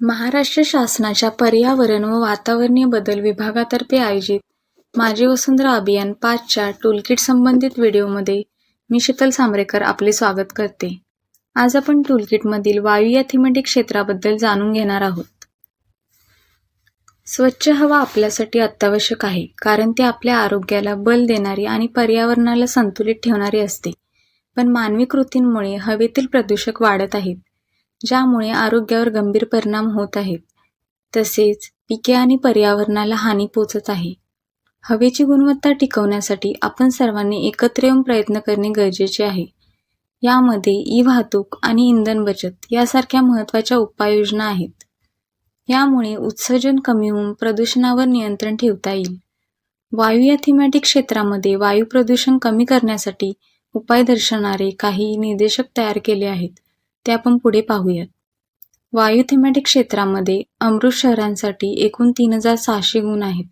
महाराष्ट्र शासनाच्या पर्यावरण व वातावरणीय बदल विभागातर्फे आयोजित माझी वसुंधरा अभियान पाचच्या टूलकिट संबंधित व्हिडिओमध्ये मी शीतल सांबरेकर आपले स्वागत करते. आज आपण टूलकिटमधील वायू या थीमॅटिक क्षेत्राबद्दल जाणून घेणार आहोत. स्वच्छ हवा आपल्यासाठी अत्यावश्यक आहे कारण ती आपल्या आरोग्याला बल देणारी आणि पर्यावरणाला संतुलित ठेवणारी असते. पण मानवी कृतींमुळे हवेतील प्रदूषक वाढत आहेत. ज्यामुळे आरोग्यावर गंभीर परिणाम होत आहेत. तसेच पिके आणि पर्यावरणाला हानी पोचत आहे. हवेची गुणवत्ता टिकवण्यासाठी आपण सर्वांनी एकत्र येऊन प्रयत्न करणे गरजेचे आहे. यामध्ये ई वाहतूक आणि इंधन बचत यासारख्या महत्त्वाच्या उपाययोजना आहेत. यामुळे उत्सर्जन कमी होऊन प्रदूषणावर नियंत्रण ठेवता येईल. वायू या थीमॅटिक क्षेत्रामध्ये वायू प्रदूषण कमी करण्यासाठी उपाय दर्शवणारे काही निर्देशक तयार केले आहेत. ते आपण पुढे पाहूयात. वायूथेमॅटिक क्षेत्रामध्ये अमृत शहरांसाठी एकूण तीन हजार सहाशे गुण आहेत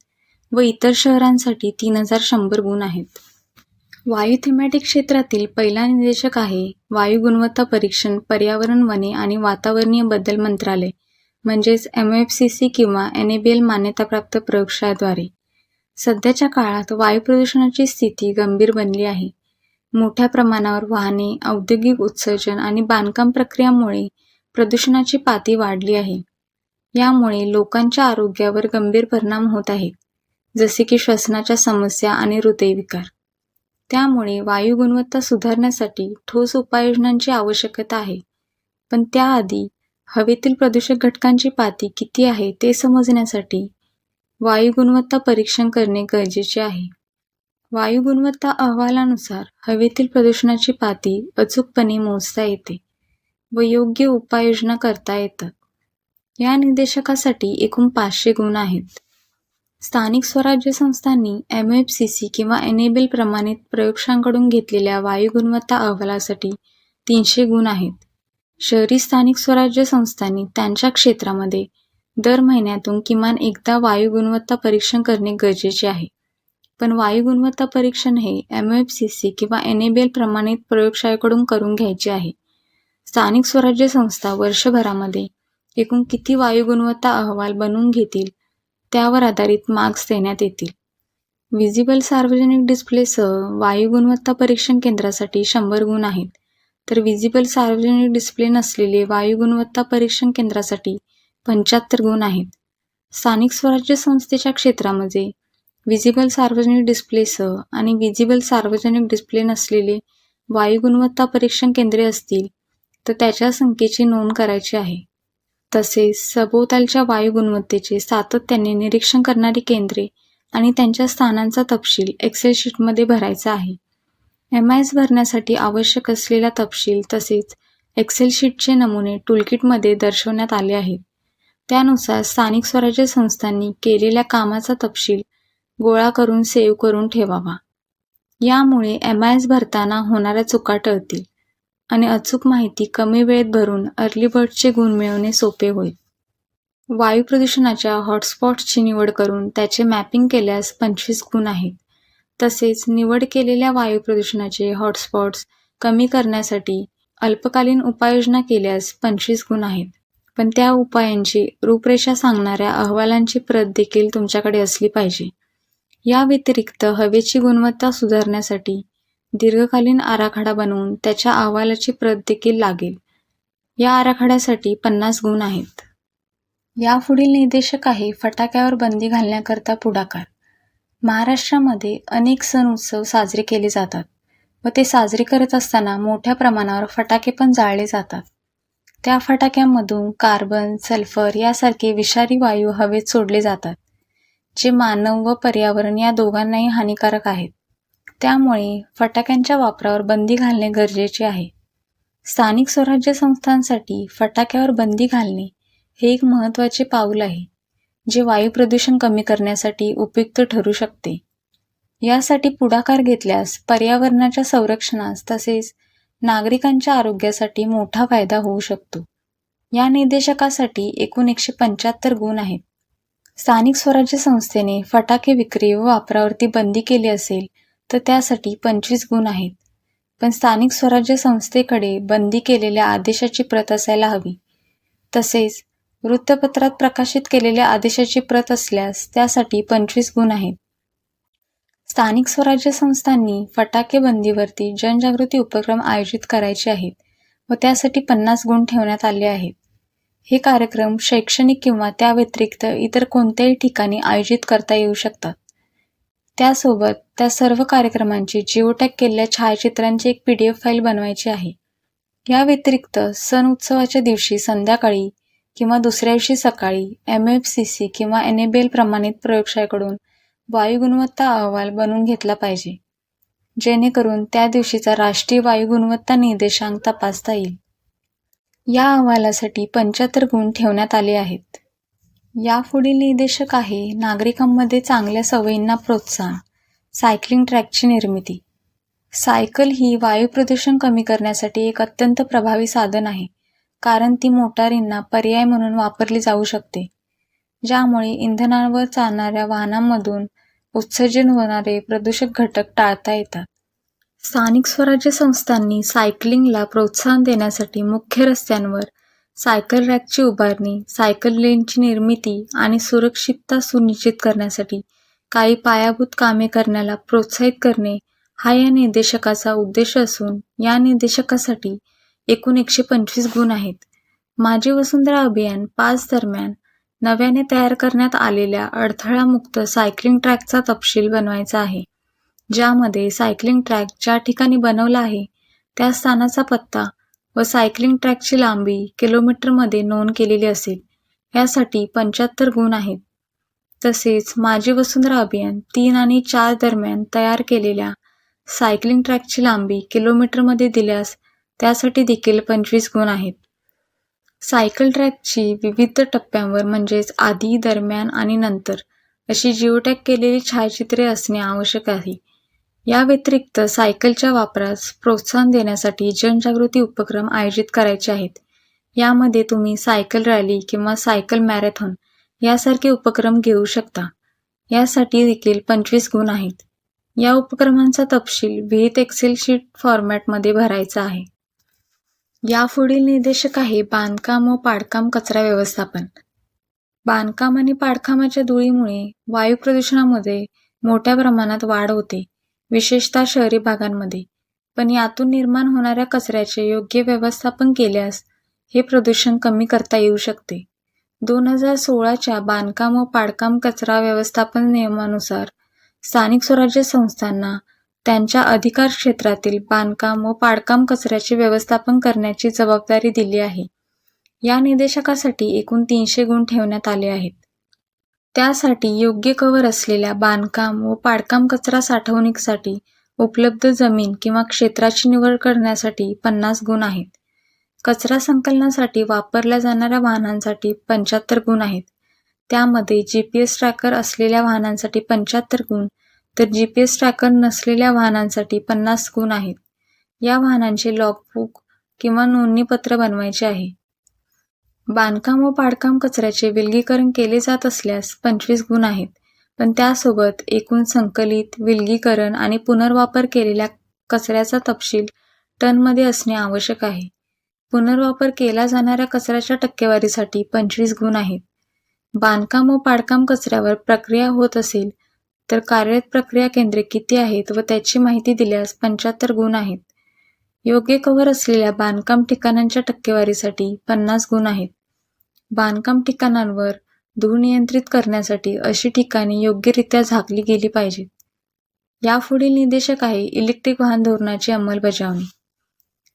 व इतर शहरांसाठी तीन हजार शंभर गुण आहेत. वायूथेमॅटिक क्षेत्रातील पहिला निदेशक आहे वायू गुणवत्ता परीक्षण पर्यावरण वने आणि वातावरणीय बदल मंत्रालय म्हणजेच एम एफ सी सी किंवा एन ए बी एल मान्यताप्राप्त प्रयोगशाळेद्वारे. सध्याच्या काळात वायू प्रदूषणाची स्थिती गंभीर बनली आहे. मोठ्या प्रमाणावर वाहने औद्योगिक उत्सर्जन आणि बांधकाम प्रक्रियामुळे प्रदूषणाची पाती वाढली आहे. यामुळे लोकांच्या आरोग्यावर गंभीर परिणाम होत आहेत जसे की श्वसनाच्या समस्या आणि हृदयविकार. त्यामुळे वायू गुणवत्ता सुधारण्यासाठी ठोस उपाययोजनांची आवश्यकता आहे. पण त्याआधी हवेतील प्रदूषक घटकांची पाती किती आहे ते समजण्यासाठी वायू गुणवत्ता परीक्षण करणे गरजेचे आहे. वायू गुणवत्ता अहवालानुसार हवेतील प्रदूषणाची पाती अचूकपणे मोजता येते व योग्य उपाययोजना करता येतात. या निर्देशकासाठी एकूण पाचशे गुण आहेत. स्थानिक स्वराज्य संस्थांनी एम एफ सी सी किंवा एनेबल प्रमाणित प्रयोगशांकडून घेतलेल्या वायू गुणवत्ता अहवालासाठी तीनशे गुण आहेत. शहरी स्थानिक स्वराज्य संस्थांनी त्यांच्या क्षेत्रामध्ये दर महिन्यातून किमान एकदा वायू गुणवत्ता परीक्षण करणे गरजेचे आहे. पण वायू गुणवत्ता परीक्षण हे एम एफ सी सी किंवा एन ए बी एल प्रमाणित प्रयोगशाळेकडून करून घ्यायचे आहे. स्थानिक स्वराज्य संस्था वर्षभरामध्ये एकूण किती वायू गुणवत्ता अहवाल बनवून घेतील त्यावर आधारित मार्क्स देण्यात येतील. विजिबल सार्वजनिक डिस्प्लेसह वायू गुणवत्ता परीक्षण केंद्रासाठी शंभर गुण आहेत. तर विजिबल सार्वजनिक डिस्प्ले नसलेले वायू गुणवत्ता परीक्षण केंद्रासाठी पंच्याहत्तर गुण आहेत. स्थानिक स्वराज्य संस्थेच्या क्षेत्रामध्ये विजिबल सार्वजनिक डिस्प्लेसह आणि विजिबल सार्वजनिक डिस्प्ले नसलेले वायू गुणवत्ता परीक्षण केंद्रे असतील तर त्याच्या संख्येची नोंद करायची आहे. तसेच सभोवतालच्या वायू गुणवत्तेचे सातत्याने निरीक्षण करणारी केंद्रे आणि त्यांच्या स्थानांचा तपशील एक्सेल शीटमध्ये भरायचा आहे. एम आय एस भरण्यासाठी आवश्यक असलेला तपशील तसेच एक्सेल शीटचे नमुने टूलकिटमध्ये दर्शवण्यात आले आहेत. त्यानुसार स्थानिक स्वराज्य संस्थांनी केलेल्या कामाचा तपशील गोळा करून सेव्ह करून ठेवावा. यामुळे एम आय एस भरताना होणाऱ्या चुका टळतील आणि अचूक माहिती कमी वेळेत भरून अर्ली बर्डचे गुण मिळवणे सोपे होईल. वायू प्रदूषणाच्या हॉटस्पॉट्सची निवड करून त्याचे मॅपिंग केल्यास पंचवीस गुण आहेत. तसेच निवड केलेल्या वायू प्रदूषणाचे हॉटस्पॉट्स कमी करण्यासाठी अल्पकालीन उपाययोजना केल्यास पंचवीस गुण आहेत. पण त्या उपायांची रूपरेषा सांगणाऱ्या अहवालांची प्रत देखील तुमच्याकडे असली पाहिजे. या व्यतिरिक्त हवेची गुणवत्ता सुधारण्यासाठी दीर्घकालीन आराखडा बनवून त्याच्या अहवालाची प्रत देखील लागेल. या आराखड्यासाठी पन्नास गुण आहेत. यापुढील निर्देशक आहे फटाक्यावर बंदी घालण्याकरता पुढाकार. महाराष्ट्रामध्ये अनेक सण उत्सव साजरे केले जातात व ते साजरे करत असताना मोठ्या प्रमाणावर फटाके पण जाळले जातात. त्या फटाक्यांमधून कार्बन सल्फर यासारखे विषारी वायू हवेत सोडले जातात. जे मानव व पर्यावरण या दोघांनाही हानिकारक आहेत. त्यामुळे फटाक्यांच्या वापरावर बंदी घालणे गरजेचे आहे. स्थानिक स्वराज्य संस्थांसाठी फटाक्यावर बंदी घालणे हे एक महत्त्वाचे पाऊल आहे जे वायू प्रदूषण कमी करण्यासाठी उपयुक्त ठरू शकते. यासाठी पुढाकार घेतल्यास पर्यावरणाच्या संरक्षणास तसेच नागरिकांच्या आरोग्यासाठी मोठा फायदा होऊ शकतो. या निर्देशकासाठी एकूण एकशे पंच्याहत्तर गुण आहेत. स्थानिक स्वराज्य संस्थेने फटाके विक्री व वापरावरती बंदी केली असेल तर त्यासाठी पंचवीस गुण आहेत. पण स्थानिक स्वराज्य संस्थेकडे बंदी केलेल्या आदेशाची प्रत असायला हवी. तसेच वृत्तपत्रात प्रकाशित केलेल्या आदेशाची प्रत असल्यास त्यासाठी पंचवीस गुण आहेत. स्थानिक स्वराज्य संस्थांनी फटाके बंदीवरती जनजागृती उपक्रम आयोजित करायचे आहेत व त्यासाठी पन्नास गुण ठेवण्यात आले आहेत. हे कार्यक्रम शैक्षणिक किंवा त्या व्यतिरिक्त इतर कोणत्याही ठिकाणी आयोजित करता येऊ शकतात. त्यासोबत त्या सर्व कार्यक्रमांची जिओटॅग केलेल्या छायाचित्रांची एक पी डी एफ फाईल बनवायची आहे. या व्यतिरिक्त सण उत्सवाच्या दिवशी संध्याकाळी किंवा दुसऱ्या दिवशी सकाळी एम एफ सी सी किंवा एन ए बी एल प्रमाणित प्रयोगशाळेकडून वायू गुणवत्ता अहवाल बनवून घेतला पाहिजे. जेणेकरून त्या दिवशीचा राष्ट्रीय वायू गुणवत्ता निर्देशांक तपासता येईल. या अहवालासाठी पंच्याहत्तर गुण ठेवण्यात आले आहेत. यापुढील निर्देशक आहे नागरिकांमध्ये चांगल्या सवयींना प्रोत्साहन सायकलिंग ट्रॅकची निर्मिती. सायकल ही वायू प्रदूषण कमी करण्यासाठी एक अत्यंत प्रभावी साधन आहे कारण ती मोटारींना पर्याय म्हणून वापरली जाऊ शकते ज्यामुळे इंधनावर चालणाऱ्या वाहनांमधून उत्सर्जन होणारे प्रदूषक घटक टाळता येतात. स्थानिक स्वराज्य संस्थांनी सायकलिंगला प्रोत्साहन देण्यासाठी मुख्य रस्त्यांवर सायकल रॅकची उभारणी सायकल लेनची निर्मिती आणि सुरक्षितता सुनिश्चित करण्यासाठी काही पायाभूत कामे करण्याला प्रोत्साहित करणे हा या निर्देशकाचा उद्देश असून या निर्देशकासाठी एकूण एकशे पंचवीस गुण आहेत. माझी वसुंधरा अभियान पाच दरम्यान नव्याने तयार करण्यात आलेल्या अडथळामुक्त सायकलिंग ट्रॅकचा तपशील बनवायचा आहे. ज्यामध्ये सायकलिंग ट्रॅक ज्या ठिकाणी बनवला आहे त्या स्थानाचा पत्ता व सायकलिंग ट्रॅकची लांबी किलोमीटरमध्ये नोंद केलेली असेल यासाठी पंच्याहत्तर गुण आहेत. तसेच माझी वसुंधरा अभियान तीन आणि चार दरम्यान तयार केलेल्या सायकलिंग ट्रॅकची लांबी किलोमीटरमध्ये दिल्यास त्यासाठी देखील पंचवीस गुण आहेत. सायकल ट्रॅकची विविध टप्प्यांवर म्हणजेच आधी दरम्यान आणि नंतर अशी जिओटॅग केलेली छायाचित्रे असणे आवश्यक आहे. या व्यतिरिक्त सायकलच्या वापरास प्रोत्साहन देण्यासाठी जनजागृती उपक्रम आयोजित करायचे आहेत. यामध्ये तुम्ही सायकल रॅली किंवा सायकल मॅरेथॉन यासारखे उपक्रम घेऊ शकता. यासाठी देखील पंचवीस गुण आहेत. या उपक्रमांचा तपशील विहित एक्सेल शीट फॉर्मॅटमध्ये भरायचा आहे. यापुढील निर्देशक आहे बांधकाम व पाडकाम कचरा व्यवस्थापन. बांधकाम आणि पाडकामाच्या धुळीमुळे वायू प्रदूषणामध्ये मोठ्या प्रमाणात वाढ होते. विशेषतः शहरी भागांमध्ये. पण यातून निर्माण होणाऱ्या कचऱ्याचे योग्य व्यवस्थापन केल्यास हे प्रदूषण कमी करता येऊ शकते. दोन हजार सोळाच्या बांधकाम व पाडकाम कचरा व्यवस्थापन नियमानुसार स्थानिक स्वराज्य संस्थांना त्यांच्या अधिकार क्षेत्रातील बांधकाम व पाडकाम कचऱ्याचे व्यवस्थापन करण्याची जबाबदारी दिली आहे. या निर्देशकासाठी एकूण तीनशे गुण ठेवण्यात आले आहेत. त्यासाठी योग्य कवर असलेल्या बांधकाम व पाडकाम कचरा साठवणुकीसाठी उपलब्ध जमीन किंवा क्षेत्राची निवड करण्यासाठी पन्नास गुण आहेत. कचरा संकलनासाठी वापरल्या जाणाऱ्या वाहनांसाठी पंच्याहत्तर गुण आहेत. त्यामध्ये जी पी एस ट्रॅकर असलेल्या वाहनांसाठी पंच्याहत्तर गुण तर जी पी एस ट्रॅकर नसलेल्या वाहनांसाठी पन्नास गुण आहेत. या वाहनांचे लॉगबुक किंवा नोंदणीपत्र बनवायचे आहे. बांधकाम व पाडकाम कचऱ्याचे विलगीकरण केले जात असल्यास पंचवीस गुण आहेत. पण त्यासोबत एकूण संकलित विलगीकरण आणि पुनर्वापर केलेल्या कचऱ्याचा तपशील टनमध्ये असणे आवश्यक आहे. पुनर्वापर केला जाणाऱ्या कचऱ्याच्या टक्केवारीसाठी पंचवीस गुण आहेत. बांधकाम व पाडकाम कचऱ्यावर प्रक्रिया होत असेल तर कार्यरत प्रक्रिया केंद्रे किती आहेत व त्याची माहिती दिल्यास पंच्याहत्तर गुण आहेत. योग्य कव्हर असलेल्या बांधकाम ठिकाणांच्या टक्केवारीसाठी पन्नास गुण आहेत. बांधकाम ठिकाणांवर धूळ नियंत्रित करण्यासाठी अशी ठिकाणे योग्यरित्या झाकली गेली पाहिजेत. यापुढील निर्देशक आहे इलेक्ट्रिक वाहन धोरणाची अंमलबजावणी.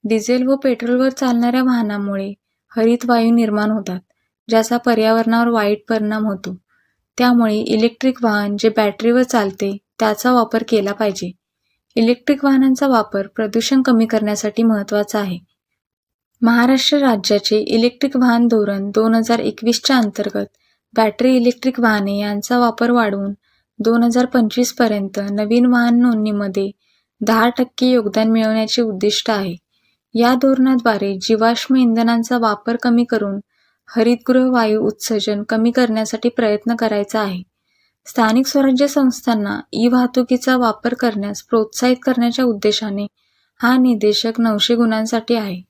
डिझेल व पेट्रोलवर चालणाऱ्या वाहनामुळे हरित वायू निर्माण होतात ज्याचा पर्यावरणावर वाईट परिणाम होतो. त्यामुळे इलेक्ट्रिक वाहन जे बॅटरीवर चालते त्याचा वापर केला पाहिजे. इलेक्ट्रिक वाहनांचा वापर प्रदूषण कमी करण्यासाठी महत्त्वाचा आहे. महाराष्ट्र राज्याचे इलेक्ट्रिक वाहन धोरण दोन हजार एकवीसच्या अंतर्गत बॅटरी इलेक्ट्रिक वाहने यांचा वापर वाढवून दोन हजार पंचवीसपर्यंत नवीन वाहन नोंदणीमध्ये दहा टक्के योगदान मिळवण्याचे उद्दिष्ट आहे. या धोरणाद्वारे जीवाश्म इंधनांचा वापर कमी करून हरितगृह वायू उत्सर्जन कमी करण्यासाठी प्रयत्न करायचा आहे. स्थानिक स्वराज्य संस्थांना ई वाहतुकीचा वापर करण्यास प्रोत्साहित करण्याच्या उद्देशाने हा निदेशक नऊशे गुणांसाठी आहे.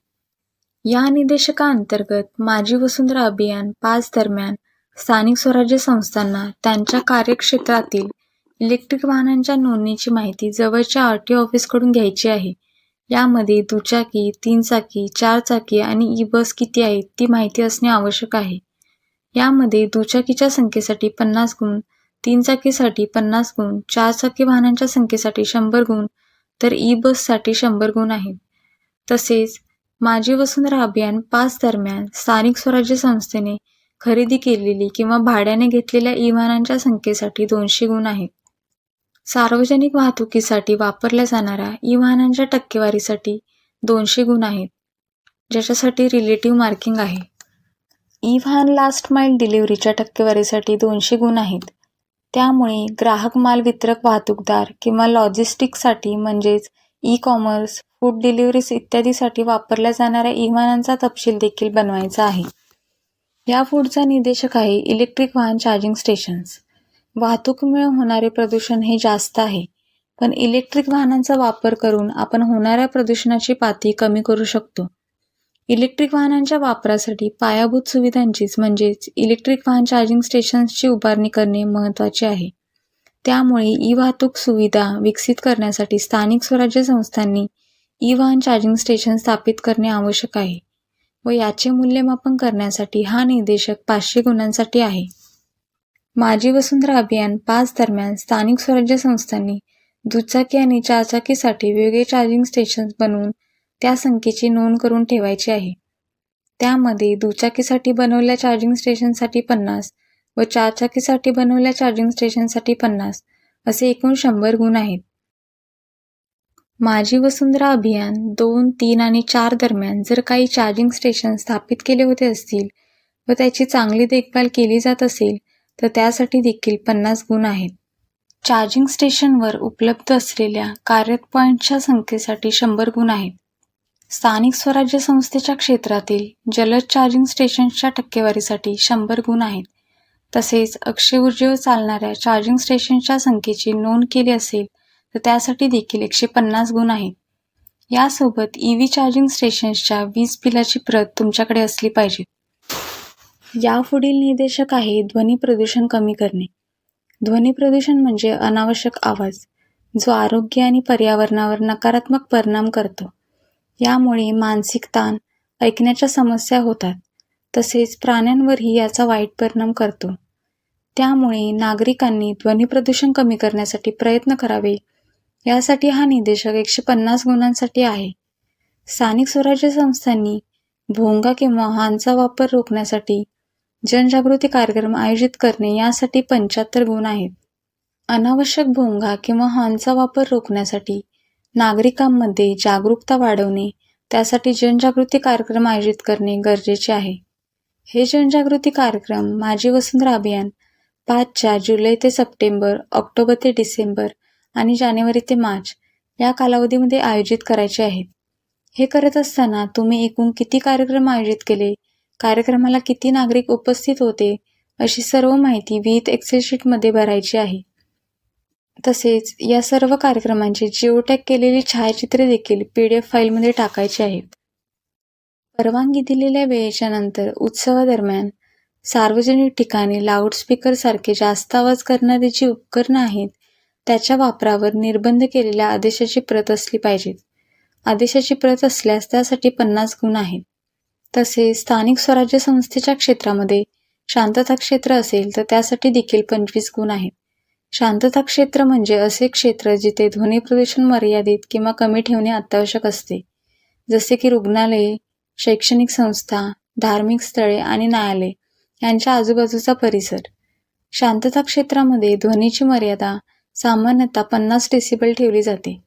या निदेशकाअंतर्गत माझी वसुंधरा अभियान पाच दरम्यान स्थानिक स्वराज्य संस्थांना त्यांच्या कार्यक्षेत्रातील इलेक्ट्रिक वाहनांच्या नोंदणीची माहिती जवळच्या आर टी ऑफिसकडून घ्यायची आहे. यामध्ये दुचाकी तीन चाकी चार चाकी आणि ई बस किती आहेत ती माहिती असणे आवश्यक आहे. यामध्ये दुचाकीच्या संख्येसाठी पन्नास गुण तीन चाकीसाठी पन्नास गुण चार चाकी वाहनांच्या संख्येसाठी शंभर गुण तर ई बससाठी शंभर गुण आहेत तसेच माझी वसुंधरा अभियान पाच दरम्यान स्थानिक स्वराज्य संस्थेने खरेदी केलेली किंवा भाड्याने घेतलेल्या ई वाहनांच्या संख्येसाठी दोनशे गुण आहेत. सार्वजनिक वाहतुकीसाठी वापरल्या जाणाऱ्या ई वाहनांच्या टक्केवारीसाठी दोनशे गुण आहेत ज्याच्यासाठी रिलेटिव्ह मार्किंग आहे. ई वाहन लास्ट माईल डिलिव्हरीच्या टक्केवारीसाठी दोनशे गुण आहेत. त्यामुळे ग्राहक माल वितरक वाहतूकदार किंवा लॉजिस्टिकसाठी म्हणजेच ई कॉमर्स फूड डिलिव्हरीज इत्यादीसाठी वापरल्या जाणाऱ्या ई वाहनांचा तपशील देखील बनवायचा आहे. या पुढचा निर्देशक आहे इलेक्ट्रिक वाहन चार्जिंग स्टेशन्स वाहतुकीमुळे होणारे प्रदूषण हे जास्त आहे. पण इलेक्ट्रिक वाहनांचा वापर करून आपण होणाऱ्या प्रदूषणाची पातळी कमी करू शकतो. इलेक्ट्रिक वाहनांच्या वापरासाठी पायाभूत सुविधांचीच म्हणजेच इलेक्ट्रिक वाहन चार्जिंग स्टेशन्सची उभारणी करणे महत्त्वाचे आहे. त्यामुळे ई वाहतूक सुविधा विकसित करण्यासाठी स्थानिक स्वराज्य संस्थांनी ई वाहन चार्जिंग स्टेशन स्थापित करणे आवश्यक आहे व याचे मूल्यमापन करण्यासाठी हा निर्देशक पाचशे गुणांसाठी आहे. माझी वसुंधरा अभियान पाच दरम्यान स्थानिक स्वराज्य संस्थांनी दुचाकी आणि चारचाकीसाठी वेगळे चार्जिंग स्टेशन्स बनवून त्या संख्येची नोंद करून ठेवायची आहे. त्यामध्ये दुचाकीसाठी बनवल्या चार्जिंग स्टेशनसाठी पन्नास व चारचाकीसाठी बनवल्या चार्जिंग स्टेशनसाठी पन्नास असे एकूण शंभर गुण आहेत. माझी वसुंधरा अभियान दोन तीन आणि चार दरम्यान जर काही चार्जिंग स्टेशन स्थापित केले होते असतील व त्याची चांगली देखभाल केली जात असेल तर त्यासाठी देखील पन्नास गुण आहेत. चार्जिंग स्टेशनवर उपलब्ध असलेल्या कार्यरत पॉईंटच्या संख्येसाठी शंभर गुण आहेत. स्थानिक स्वराज्य संस्थेच्या क्षेत्रातील जलद चार्जिंग स्टेशन्सच्या टक्केवारीसाठी शंभर गुण आहेत. तसेच अक्षय ऊर्जेवर चालणाऱ्या चार्जिंग स्टेशनच्या संख्येची नोंद केली असेल तर त्यासाठी देखील एकशे पन्नास गुण आहेत. यासोबत ई व्ही चार्जिंग स्टेशन्सच्या वीज बिलाची प्रत तुमच्याकडे असली पाहिजे. यापुढील निर्देशक आहे ध्वनी प्रदूषण कमी करणे. ध्वनी प्रदूषण म्हणजे अनावश्यक आवाज जो आरोग्य आणि पर्यावरणावर नकारात्मक परिणाम करतो. यामुळे मानसिक ताण ऐकण्याच्या समस्या होतात. तसेच प्राण्यांवरही याचा वाईट परिणाम करतो. त्यामुळे नागरिकांनी ध्वनी प्रदूषण कमी करण्यासाठी प्रयत्न करावे. यासाठी हा निर्देशक एकशे पन्नास गुणांसाठी आहे. स्थानिक स्वराज्य संस्थांनी भोंगा किंवा हांचा वापर रोखण्यासाठी जनजागृती कार्यक्रम आयोजित करणे यासाठी पंच्याहत्तर गुण आहेत. अनावश्यक भोंगा किंवा हॉर्नचा वापर रोखण्यासाठी नागरिकांमध्ये जागरूकता वाढवणे त्यासाठी जनजागृती कार्यक्रम आयोजित करणे गरजेचे आहे. हे जनजागृती कार्यक्रम माझी वसुंधरा अभियान पाचच्या जुलै ते सप्टेंबर ऑक्टोबर ते डिसेंबर आणि जानेवारी ते मार्च या कालावधीमध्ये आयोजित करायचे आहेत. हे करत असताना तुम्ही एकूण किती कार्यक्रम आयोजित केले कार्यक्रमाला किती नागरिक उपस्थित होते अशी सर्व माहिती विथ एक्सेल शीटमध्ये भरायची आहे. तसेच या सर्व कार्यक्रमांची जिओटॅग केलेली छायाचित्रे देखील पी डी एफ फाईलमध्ये टाकायची आहेत. परवानगी दिलेल्या वेळेच्या नंतर उत्सवादरम्यान सार्वजनिक ठिकाणी लाऊडस्पीकरसारखे जास्त आवाज करणारी जी उपकरणं आहेत त्याच्या वापरावर निर्बंध केलेल्या आदेशाची प्रत असली पाहिजे आदेशाची प्रत असल्यास त्यासाठी पन्नास गुण आहेत. तसेच स्थानिक स्वराज्य संस्थेच्या क्षेत्रामध्ये शांतता क्षेत्र असेल तर त्यासाठी देखील पंचवीस गुण आहेत. शांतता क्षेत्र म्हणजे असे क्षेत्र जिथे ध्वनी प्रदूषण मर्यादित किंवा कमी ठेवणे अत्यावश्यक असते. जसे की रुग्णालये शैक्षणिक संस्था धार्मिक स्थळे आणि न्यायालय यांच्या आजूबाजूचा परिसर. शांतता क्षेत्रामध्ये ध्वनीची मर्यादा सामान्यतः पन्नास डेसिबल ठेवली जाते.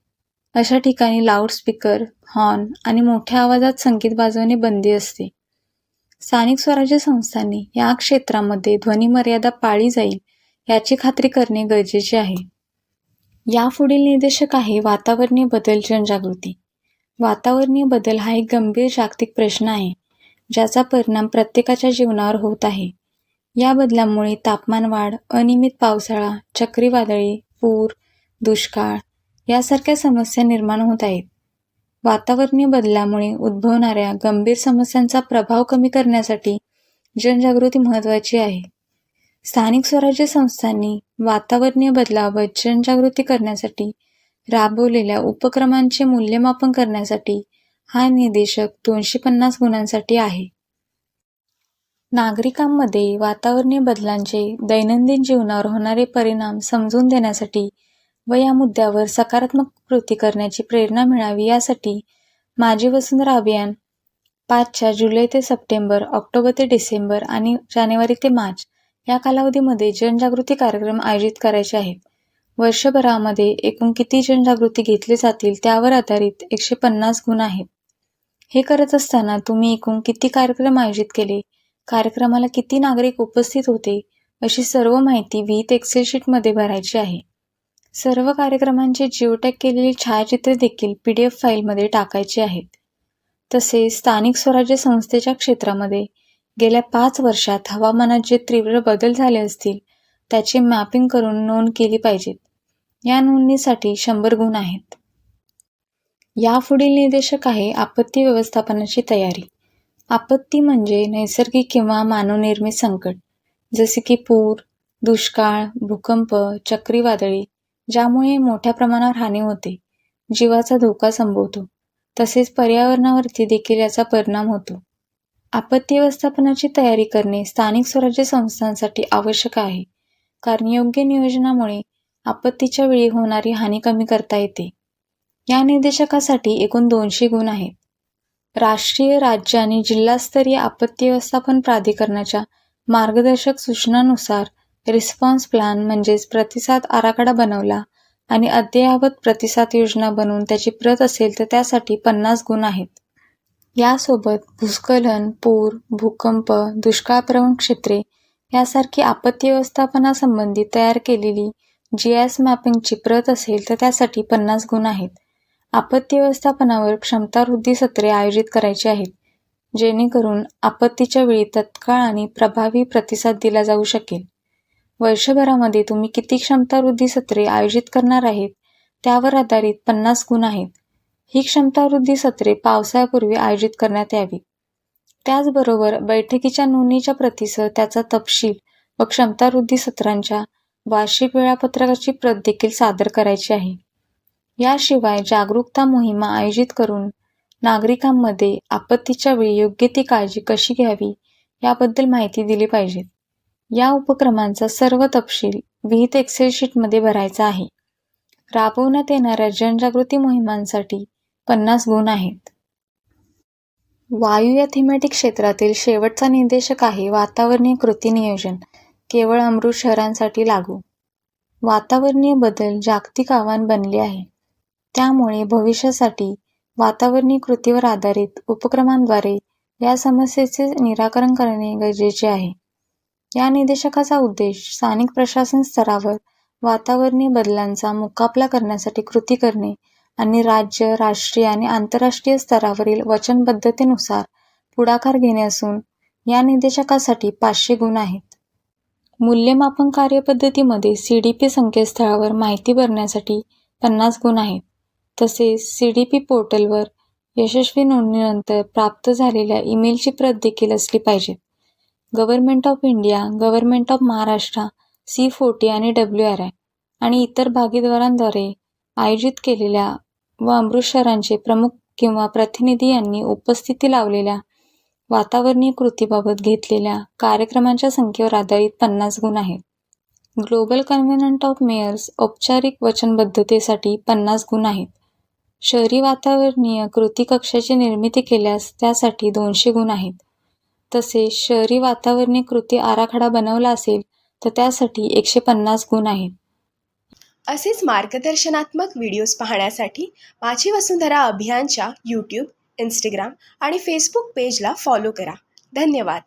अशा ठिकाणी लाऊडस्पीकर हॉर्न आणि मोठ्या आवाजात संगीत वाजवणे बंदी असते. स्थानिक स्वराज्य संस्थांनी या क्षेत्रामध्ये ध्वनी मर्यादा पाळली जाईल याची खात्री करणे गरजेचे आहे. यापुढील निर्देशक आहे वातावरणीय बदल जनजागृती. वातावरणीय बदल हा एक गंभीर जागतिक प्रश्न आहे ज्याचा परिणाम प्रत्येकाच्या जीवनावर होत आहे. या बदलामुळे तापमान वाढ अनियमित पावसाळा चक्रीवादळे पूर दुष्काळ यासारख्या समस्या निर्माण होत आहेत. वातावरणीय बदलामुळे उद्भवणाऱ्या गंभीर समस्यांचा प्रभाव कमी करण्यासाठी जनजागृती महत्त्वाची आहे. स्थानिक स्वराज्य संस्थांनी वातावरणीय बदलावर जनजागृती करण्यासाठी राबवलेल्या उपक्रमांचे मूल्यमापन करण्यासाठी हा निर्देशक दोनशे पन्नास गुणांसाठी आहे. नागरिकांमध्ये वातावरणीय बदलांचे दैनंदिन जीवनावर होणारे परिणाम समजून देण्यासाठी व या मुद्द्यावर सकारात्मक कृती करण्याची प्रेरणा मिळावी यासाठी माझी वसुंधरा अभियान पाचच्या जुलै ते सप्टेंबर ऑक्टोबर ते डिसेंबर आणि जानेवारी ते मार्च या कालावधीमध्ये जनजागृती कार्यक्रम आयोजित करायचे आहेत. वर्षभरामध्ये एकूण किती जनजागृती घेतली जातील त्यावर आधारित एकशे पन्नास गुण आहेत. हे करत असताना तुम्ही एकूण किती कार्यक्रम आयोजित केले? कार्यक्रमाला किती नागरिक उपस्थित होते? अशी सर्व माहिती विहित एक्सेल शीटमध्ये भरायची आहे. सर्व कार्यक्रमांचे जिओटॅग केलेली छायाचित्रे देखील पी डी एफ फाईलमध्ये टाकायची आहेत. तसेच स्थानिक स्वराज्य संस्थेच्या क्षेत्रामध्ये गेल्या पाच वर्षात हवामानात जे तीव्र बदल झाले असतील त्याची मॅपिंग करून नोंद केली पाहिजेत. या नोंदणीसाठी शंभर गुण आहेत. यापुढील निर्देशक आहे आपत्ती व्यवस्थापनाची तयारी. आपत्ती म्हणजे नैसर्गिक किंवा मानवनिर्मित संकट जसे की पूर दुष्काळ भूकंप चक्रीवादळी ज्यामुळे मोठ्या प्रमाणावर हानी होते जीवाचा धोका संभवतो. तसेच पर्यावरणावरती देखील याचा परिणाम होतो. आपत्ती व्यवस्थापनाची तयारी करणे स्थानिक स्वराज्य संस्थांसाठी आवश्यक आहे. कारण योग्य नियोजनामुळे आपत्तीच्या वेळी होणारी हानी कमी करता येते. या निर्देशकासाठी एकूण दोनशे गुण आहेत. राष्ट्रीय राज्य आणि जिल्हास्तरीय आपत्ती व्यवस्थापन प्राधिकरणाच्या मार्गदर्शक सूचनानुसार रिस्पॉन्स प्लॅन म्हणजेच प्रतिसाद आराखडा बनवला आणि अद्ययावत प्रतिसाद योजना बनवून त्याची प्रत असेल तर त्यासाठी पन्नास गुण आहेत. यासोबत भूस्खलन पूर भूकंप दुष्काळप्रवण क्षेत्रे यासारखी आपत्ती व्यवस्थापनासंबंधी तयार केलेली जी एस मॅपिंगची प्रत असेल तर त्यासाठी पन्नास गुण आहेत. आपत्ती व्यवस्थापनावर क्षमतावृद्धी सत्रे आयोजित करायची आहेत जेणेकरून आपत्तीच्या वेळी तत्काळ आणि प्रभावी प्रतिसाद दिला जाऊ शकेल. वर्षभरामध्ये तुम्ही किती क्षमतावृद्धी सत्रे आयोजित करणार आहेत त्यावर आधारित पन्नास गुण आहेत. ही क्षमतावृद्धी सत्रे पावसाळ्यापूर्वी आयोजित करण्यात यावी. त्याचबरोबर बैठकीच्या नोंदणीच्या प्रतीसह त्याचा तपशील व क्षमतावृद्धी सत्रांच्या वार्षिक वेळापत्रकाची प्रत देखील सादर करायची आहे. याशिवाय जागरूकता मोहिमा आयोजित करून नागरिकांमध्ये आपत्तीच्या वेळी योग्य ती काळजी कशी घ्यावी याबद्दल माहिती दिली पाहिजे. या उपक्रमांचा सर्व तपशील विहित एक्सेल शीटमध्ये भरायचा आहे. राबवण्यात येणाऱ्या जनजागृती मोहिमांसाठी पन्नास गुण आहेत. वायू या थीमॅटिक क्षेत्रातील शेवटचा निर्देशक आहे वातावरणीय कृती नियोजन. केवळ अमृत शहरांसाठी लागू. वातावरणीय बदल जागतिक आव्हान बनले आहे. त्यामुळे भविष्यासाठी वातावरणीय कृतीवर आधारित उपक्रमांद्वारे या समस्येचे निराकरण करणे गरजेचे आहे. या निदेशकाचा उद्देश स्थानिक प्रशासन स्तरावर वातावरणीय बदलांचा मुकाबला करण्यासाठी कृती करणे आणि राज्य राष्ट्रीय आणि आंतरराष्ट्रीय स्तरावरील वचनबद्धतेनुसार पुढाकार घेणे असून या निर्देशकासाठी पाचशे गुण आहेत. मूल्यमापन कार्यपद्धतीमध्ये सी डी पी संकेतस्थळावर माहिती भरण्यासाठी पन्नास गुण आहेत. तसेच सी डी पी पोर्टलवर यशस्वी नोंदणीनंतर प्राप्त झालेल्या ईमेलची प्रत देखील असली पाहिजे government of India government of Maharashtra C forty आणि डब्ल्यू आर आय आणि इतर भागीदारांद्वारे आयोजित केलेल्या व अमृत शहरांचे प्रमुख किंवा प्रतिनिधी यांनी उपस्थिती लावलेल्या वातावरणीय कृतीबाबत घेतलेल्या कार्यक्रमांच्या संख्येवर आधारित पन्नास गुण आहेत. ग्लोबल कन्व्हेनंट ऑफ मेयर्स औपचारिक वचनबद्धतेसाठी पन्नास गुण आहेत. शहरी वातावरणीय कृती कक्षाची निर्मिती केल्यास त्यासाठी दोनशे गुण आहेत. तसेच शहरी वातावरणीय कृती आराखडा बनवला असेल तर त्यासाठी एकशे पन्नास गुण आहेत. असेच मार्गदर्शनात्मक व्हिडिओज पाहण्यासाठी माझी वसुंधरा अभियानच्या यूट्यूब इंस्टाग्राम आणि फेसबुक पेजला फॉलो करा. धन्यवाद.